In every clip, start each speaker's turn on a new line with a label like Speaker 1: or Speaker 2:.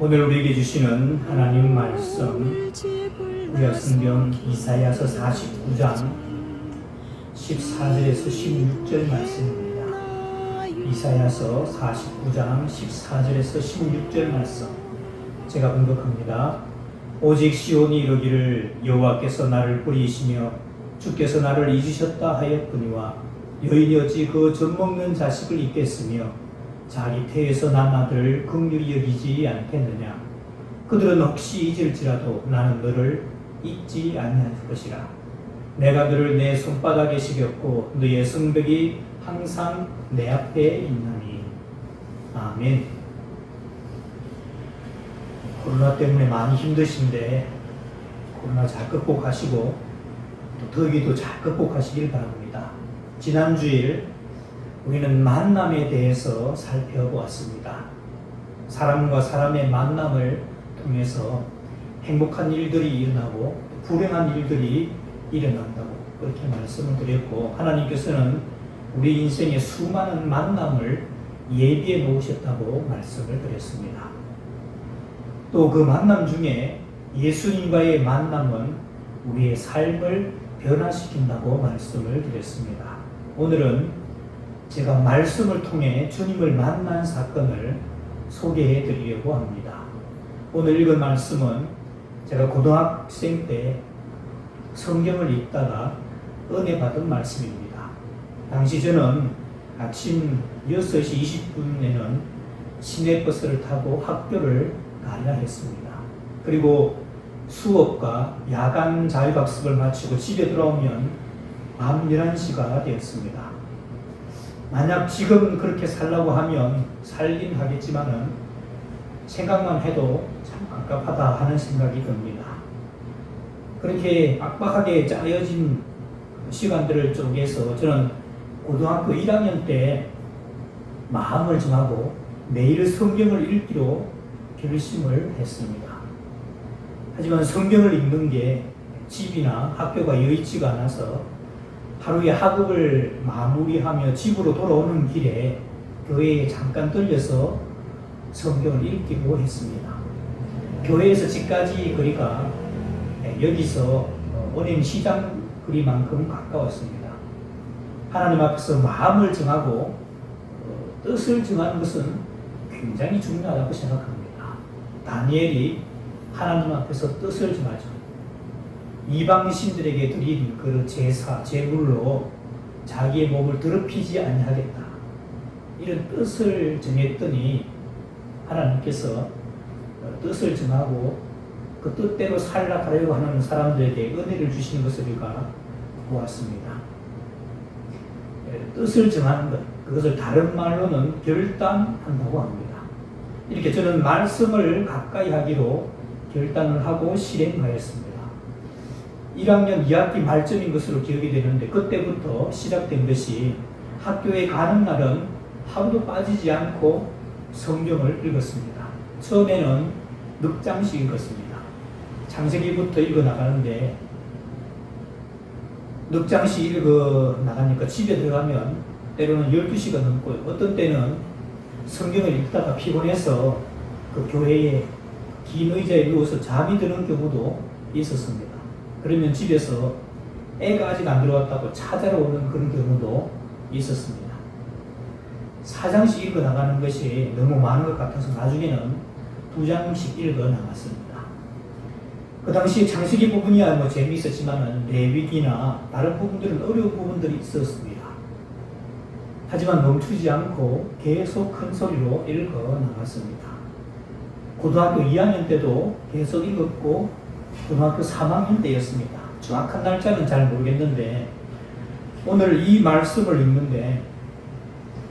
Speaker 1: 오늘 우리에게 주시는 하나님 말씀 우리가 성경 이사야서 49장 14절에서 16절 말씀입니다. 이사야서 49장 14절에서 16절 말씀 제가 분석합니다. 오직 시온이 이르기를 여호와께서 나를 뿌리시며 주께서 나를 잊으셨다 하였거니와 여인이 어찌 그 젖먹는 자식을 잊겠으며 자기 태에서 난 아들을 긍휼히 여기지 않겠느냐? 그들은 혹시 잊을지라도 나는 너를 잊지 아니할 것이라. 내가 너를 내 손바닥에 시겼고 너의 성벽이 항상 내 앞에 있나니. 아멘. 코로나 때문에 많이 힘드신데 코로나 잘 극복하시고 또 더위도 잘 극복하시길 바랍니다. 지난 주일 우리는 만남에 대해서 살펴보았습니다. 사람과 사람의 만남을 통해서 행복한 일들이 일어나고 불행한 일들이 일어난다고 그렇게 말씀을 드렸고 하나님께서는 우리 인생의 수많은 만남을 예비해 놓으셨다고 말씀을 드렸습니다. 또 그 만남 중에 예수님과의 만남은 우리의 삶을 변화시킨다고 말씀을 드렸습니다. 오늘은 제가 말씀을 통해 주님을 만난 사건을 소개해 드리려고 합니다. 오늘 읽은 말씀은 제가 고등학생 때 성경을 읽다가 은혜 받은 말씀입니다. 당시 저는 아침 6시 20분에는 시내버스를 타고 학교를 가야 했습니다. 그리고 수업과 야간 자율학습을 마치고 집에 돌아오면 밤 11시가 되었습니다. 만약 지금 그렇게 살라고 하면 살긴 하겠지만은 생각만 해도 참 깝깝하다 하는 생각이 듭니다. 그렇게 빡빡하게 짜여진 시간들을 쪼개서 저는 고등학교 1학년 때 마음을 정하고 매일 성경을 읽기로 결심을 했습니다. 하지만 성경을 읽는 게 집이나 학교가 여의치가 않아서 하루에 학업을 마무리하며 집으로 돌아오는 길에 교회에 잠깐 들려서 성경을 읽기로 했습니다. 교회에서 집까지 거리가 여기서 원인 시장 거리만큼 가까웠습니다. 하나님 앞에서 마음을 정하고 뜻을 정하는 것은 굉장히 중요하다고 생각합니다. 다니엘이 하나님 앞에서 뜻을 정하죠. 이방 신들에게 드린 그 제사, 제물로 자기의 몸을 더럽히지 아니하겠다. 이런 뜻을 정했더니 하나님께서 뜻을 정하고 그 뜻대로 살라가려고 하는 사람들에게 은혜를 주시는 것을 우리가 보았습니다. 뜻을 정하는 것, 그것을 다른 말로는 결단한다고 합니다. 이렇게 저는 말씀을 가까이 하기로 결단을 하고 실행하였습니다. 1학년 2학기 말쯤인 것으로 기억이 되는데 그때부터 시작된 것이 학교에 가는 날은 하루도 빠지지 않고 성경을 읽었습니다. 처음에는 늑장씩 읽었습니다. 창세기부터 읽어 나가는데 늑장씩 읽어 나가니까 집에 들어가면 때로는 12시가 넘고 어떤 때는 성경을 읽다가 피곤해서 그 교회에 긴 의자에 누워서 잠이 드는 경우도 있었습니다. 그러면 집에서 애가 아직 안 들어왔다고 찾아러 오는 그런 경우도 있었습니다. 사장씩 읽어 나가는 것이 너무 많은 것 같아서 나중에는 두 장씩 읽어 나갔습니다. 그 당시 창세기 부분이야 뭐 재미있었지만은 레위기나 다른 부분들은 어려운 부분들이 있었습니다. 하지만 멈추지 않고 계속 큰 소리로 읽어 나갔습니다. 고등학교 2학년 때도 계속 읽었고 고등학교 3학년 때였습니다. 정확한 날짜는 잘 모르겠는데 오늘 이 말씀을 읽는데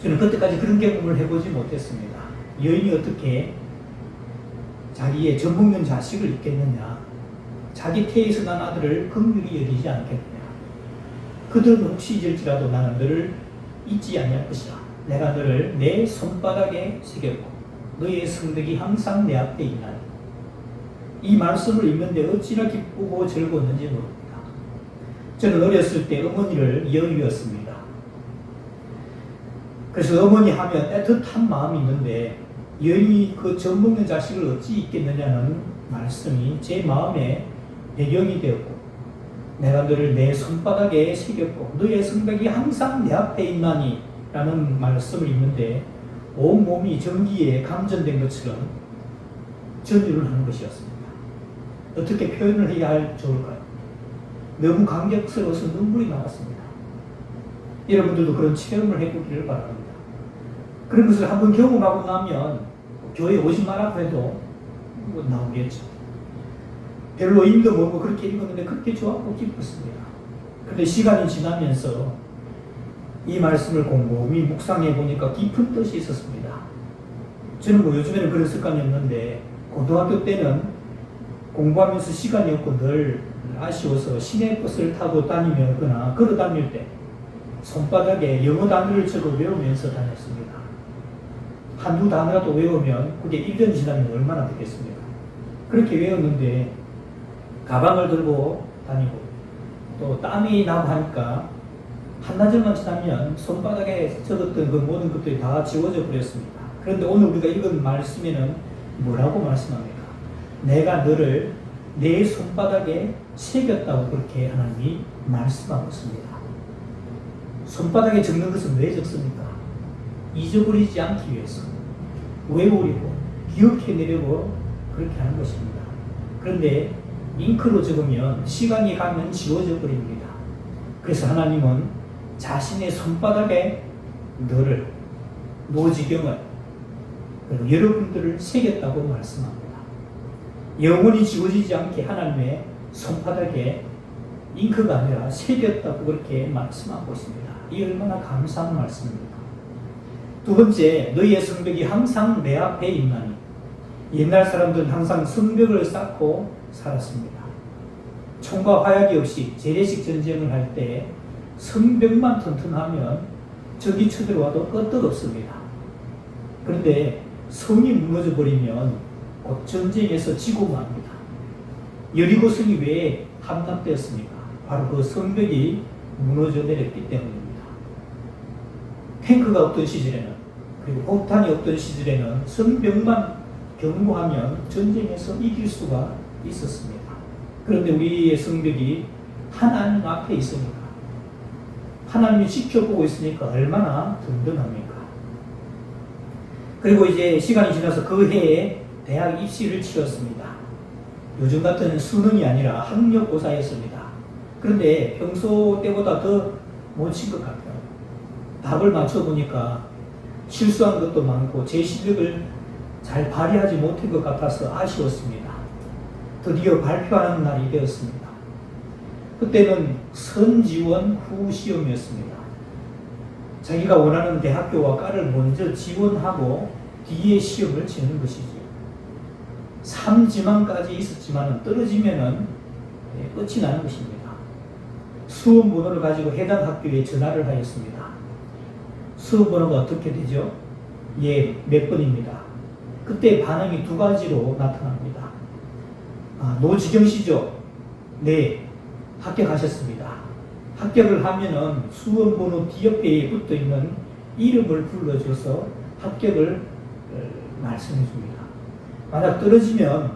Speaker 1: 저는 그때까지 그런 경험을 해보지 못했습니다. 여인이 어떻게 자기의 젖먹는 자식을 잊겠느냐 자기 태에서 난 아들을 긍휼히 여기지 않겠느냐 그들은 혹시 잊을지라도 나는 너를 잊지 아니할 것이라 내가 너를 내 손바닥에 새겼고 너의 성덕이 항상 내 앞에 있나니 이 말씀을 읽는데 어찌나 기쁘고 즐거웠는지 모릅니다. 저는 어렸을 때 어머니를 여의었습니다. 그래서 어머니 하면 애틋한 마음이 있는데 여인이 그젖 먹는 자식을 어찌 있겠느냐는 말씀이 제 마음에 배경이 되었고 내가 너를 내 손바닥에 새겼고 너의 성벽이 항상 내 앞에 있나니 라는 말씀을 읽는데 온 몸이 전기에 감전된 것처럼 전율을 하는 것이었습니다. 어떻게 표현을 해야 할 좋을까요? 너무 감격스러워서 눈물이 나왔습니다. 여러분들도 그런 체험을 해보기를 바랍니다. 그런 것을 한번 경험하고 나면 교회 말라고 해도 뭐 나오겠죠. 별로 힘도 뭐고 그렇게 읽었는데 그렇게 좋았고 기뻤습니다. 그런데 시간이 지나면서 이 말씀을 곰곰이 묵상해 보니까 깊은 뜻이 있었습니다. 저는 뭐 요즘에는 그런 습관이 없는데 고등학교 때는 공부하면서 시간이 없고 늘 아쉬워서 시내버스를 타고 다니거나 걸어 다닐 때 손바닥에 영어 단어를 적어 외우면서 다녔습니다. 한두 단어라도 외우면 그게 1년 지나면 얼마나 되겠습니까? 그렇게 외웠는데 가방을 들고 다니고 또 땀이 나고 하니까 한나절만 지나면 손바닥에 적었던 그 모든 것들이 다 지워져 버렸습니다. 그런데 오늘 우리가 읽은 말씀에는 뭐라고 말씀합니까? 내가 너를 내 손바닥에 새겼다고 그렇게 하나님이 말씀하고 있습니다. 손바닥에 적는 것은 왜 적습니까? 잊어버리지 않기 위해서 외우려고 기억해내려고 그렇게 하는 것입니다. 그런데 잉크로 적으면 시간이 가면 지워져 버립니다. 그래서 하나님은 자신의 손바닥에 너를 노지경을 여러분들을 새겼다고 말씀합니다. 영원히 지워지지 않게 하나님의 손바닥에 잉크가 아니라 새겼다고 그렇게 말씀하고 있습니다. 이 얼마나 감사한 말씀입니까? 두 번째, 너희의 성벽이 항상 내 앞에 있나니. 옛날 사람들은 항상 성벽을 쌓고 살았습니다. 총과 화약이 없이 재래식 전쟁을 할 때 성벽만 튼튼하면 적이 쳐들어와도 끄떡없습니다. 그런데 성이 무너져 버리면 곧 전쟁에서 지고 맙니다. 여리고 성이 왜 함락되었습니까? 바로 그 성벽이 무너져 내렸기 때문입니다. 탱크가 없던 시절에는 그리고 폭탄이 없던 시절에는 성벽만 견고하면 전쟁에서 이길 수가 있었습니다. 그런데 우리의 성벽이 하나님 앞에 있으니까 하나님이 지켜보고 있으니까 얼마나 든든합니까? 그리고 이제 시간이 지나서 그 해에 대학 입시를 치렀습니다. 요즘 같은 수능이 아니라 학력고사였습니다. 그런데 평소 때보다 더 못 친 것 같아요. 답을 맞춰보니까 실수한 것도 많고 제 실력을 잘 발휘하지 못한 것 같아서 아쉬웠습니다. 드디어 발표하는 날이 되었습니다. 그때는 선지원 후 시험이었습니다. 자기가 원하는 대학교와 과를 먼저 지원하고 뒤에 시험을 치는 것이죠. 3지망까지 있었지만 떨어지면은 예, 끝이 나는 것입니다. 수험 번호를 가지고 해당 학교에 전화를 하였습니다. 수험 번호가 어떻게 되죠? 예, 몇 번입니다. 그때 반응이 두 가지로 나타납니다. 아, 노지경 씨죠? 네, 합격하셨습니다. 합격을 하면은 수험 번호 뒤옆에 붙어 있는 이름을 불러줘서 합격을 어, 말씀해 줍니다. 만약 떨어지면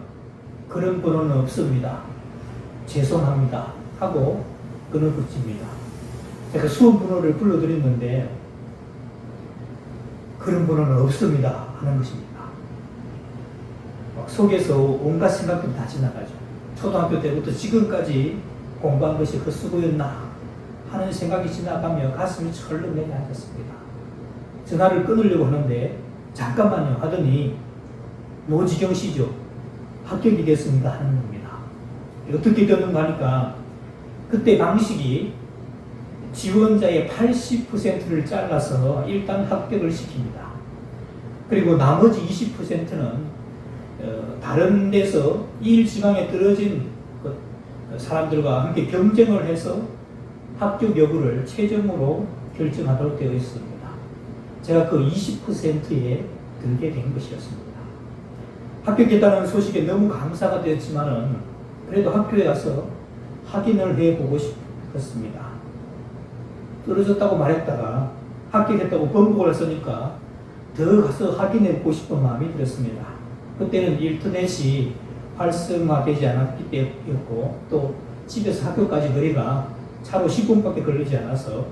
Speaker 1: 그런 번호는 없습니다. 죄송합니다. 하고 끊어 붙입니다. 제가 수험 번호를 불러드렸는데 그런 번호는 없습니다. 하는 것입니다. 막 속에서 온갖 생각들이 다 지나가죠. 초등학교 때부터 지금까지 공부한 것이 헛수고였나 하는 생각이 지나가며 가슴이 철렁 내려앉았습니다. 전화를 끊으려고 하는데 잠깐만요 하더니 노지경 씨죠. 합격이 됐습니다 하는 겁니다. 어떻게 됐는가 하니까 그때 방식이 지원자의 80%를 잘라서 일단 합격을 시킵니다. 그리고 나머지 20%는 어, 다른 데서 일 지방에 떨어진 그 사람들과 함께 경쟁을 해서 합격 여부를 최종으로 결정하도록 되어 있습니다. 제가 그 20%에 들게 된 것이었습니다. 합격했다는 소식에 너무 감사가 되었지만은 그래도 학교에 가서 확인을 해보고 싶었습니다. 떨어졌다고 말했다가 합격했다고 번복을 했으니까 더 가서 확인해 보고 싶은 마음이 들었습니다. 그때는 인터넷이 활성화되지 않았기 때문이었고 또 집에서 학교까지 거리가 차로 10분밖에 걸리지 않아서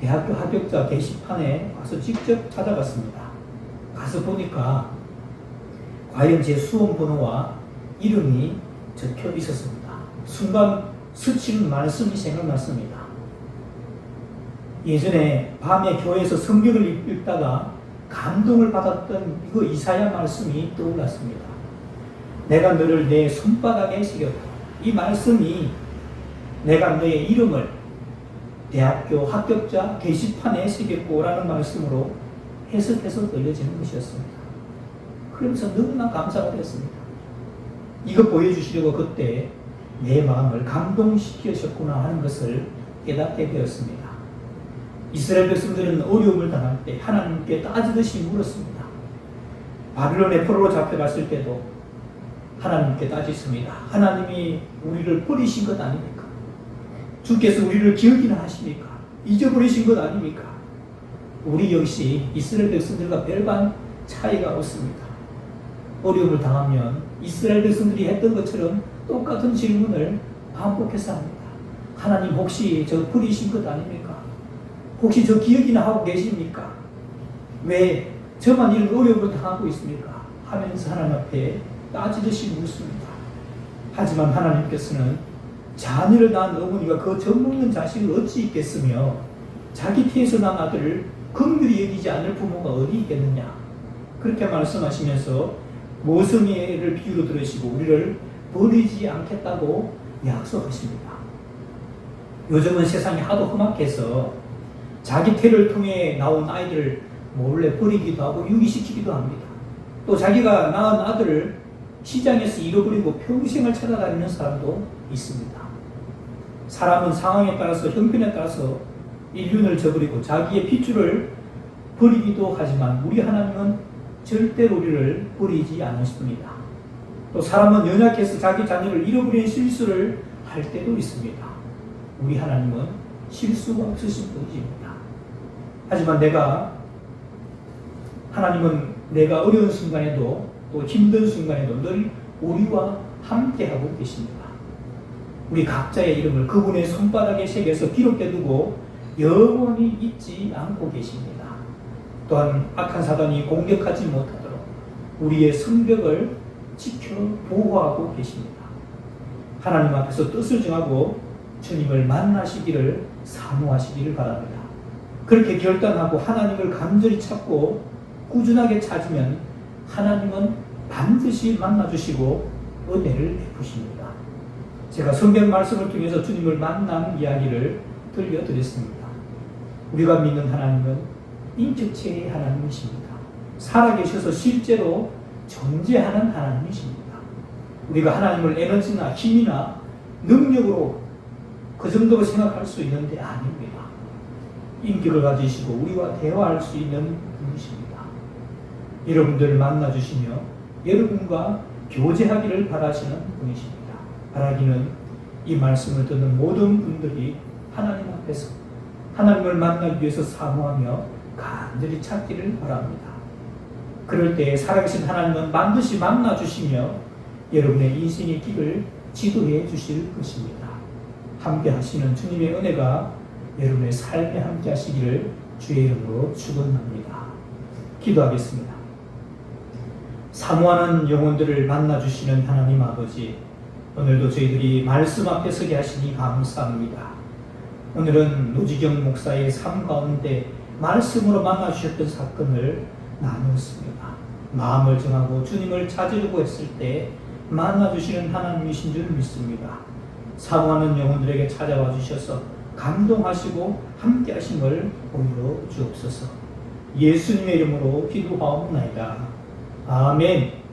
Speaker 1: 대학교 합격자 게시판에 가서 직접 찾아갔습니다. 가서 보니까 과연 제 수험 번호와 이름이 적혀 있었습니다. 순간 스치는 말씀이 생각났습니다. 예전에 밤에 교회에서 성경을 읽다가 감동을 받았던 이거 이사야 말씀이 떠올랐습니다. 내가 너를 내 손바닥에 새겼다. 이 말씀이 내가 너의 이름을 대학교 합격자 게시판에 새겼고라는 말씀으로 해석해서 들려지는 것이었습니다. 그러면서 너무나 감사가 됐습니다. 이거 보여주시려고 그때 내 마음을 감동시키셨구나 하는 것을 깨닫게 되었습니다. 이스라엘 백성들은 어려움을 당할 때 하나님께 따지듯이 물었습니다. 바빌론의 포로로 잡혀갔을 때도 하나님께 따졌습니다. 하나님이 우리를 버리신 것 아닙니까? 주께서 우리를 기억이나 하십니까? 잊어버리신 것 아닙니까? 우리 역시 이스라엘 백성들과 별반 차이가 없습니다. 어려움을 당하면 이스라엘 백성들이 했던 것처럼 똑같은 질문을 반복해서 합니다. 하나님 혹시 저 버리신 것 아닙니까? 혹시 저 기억이나 하고 계십니까? 왜 저만 이런 어려움을 당하고 있습니까? 하면서 하나님 앞에 따지듯이 묻습니다. 하지만 하나님께서는 자녀를 낳은 어머니가 그 젖먹는 자식을 어찌 있겠으며 자기 피에서 난 아들을 긍휼히 여기지 않을 부모가 어디 있겠느냐 그렇게 말씀하시면서 모성애를 비유로 들으시고 우리를 버리지 않겠다고 약속하십니다. 요즘은 세상이 하도 험악해서 자기 태를 통해 나온 아이들을 몰래 버리기도 하고 유기시키기도 합니다. 또 자기가 낳은 아들을 시장에서 잃어버리고 평생을 찾아다니는 사람도 있습니다. 사람은 상황에 따라서 형편에 따라서 인륜을 저버리고 자기의 핏줄을 버리기도 하지만 우리 하나님은 절대로 우리를 버리지 않으십니다. 또 사람은 연약해서 자기 자녀를 잃어버리는 실수를 할 때도 있습니다. 우리 하나님은 실수가 없으신 분이십니다. 하지만 내가 하나님은 내가 어려운 순간에도 또 힘든 순간에도 늘 우리와 함께하고 계십니다. 우리 각자의 이름을 그분의 손바닥에 새겨서 기록해 두고 영원히 잊지 않고 계십니다. 또한 악한 사단이 공격하지 못하도록 우리의 성벽을 지켜 보호하고 계십니다. 하나님 앞에서 뜻을 정하고 주님을 만나시기를 사모하시기를 바랍니다. 그렇게 결단하고 하나님을 간절히 찾고 꾸준하게 찾으면 하나님은 반드시 만나주시고 은혜를 베푸십니다. 제가 성경 말씀을 통해서 주님을 만난 이야기를 들려드렸습니다. 우리가 믿는 하나님은 인격체의 하나님이십니다. 살아계셔서 실제로 존재하는 하나님이십니다. 우리가 하나님을 에너지나 힘이나 능력으로 그 정도로 생각할 수 있는데 아닙니다. 인격을 가지시고 우리와 대화할 수 있는 분이십니다. 여러분들을 만나주시며 여러분과 교제하기를 바라시는 분이십니다. 바라기는 이 말씀을 듣는 모든 분들이 하나님 앞에서 하나님을 만나기 위해서 사모하며 간절히 찾기를 바랍니다. 그럴 때 살아계신 하나님은 반드시 만나주시며 여러분의 인생의 길을 지도해 주실 것입니다. 함께 하시는 주님의 은혜가 여러분의 삶에 함께 하시기를 주의 이름으로 축원합니다. 기도하겠습니다. 사모하는 영혼들을 만나 주시는 하나님 아버지, 오늘도 저희들이 말씀 앞에 서게 하시니 감사합니다. 오늘은 노지경 목사의 삶 가운데 말씀으로 만나 주셨던 사건을 나누었습니다. 마음을 정하고 주님을 찾으려고 했을 때 만나 주시는 하나님이신 줄 믿습니다. 사모하는 영혼들에게 찾아와 주셔서 감동하시고 함께 하심을 보여 주옵소서. 예수님의 이름으로 기도하옵나이다. 아멘.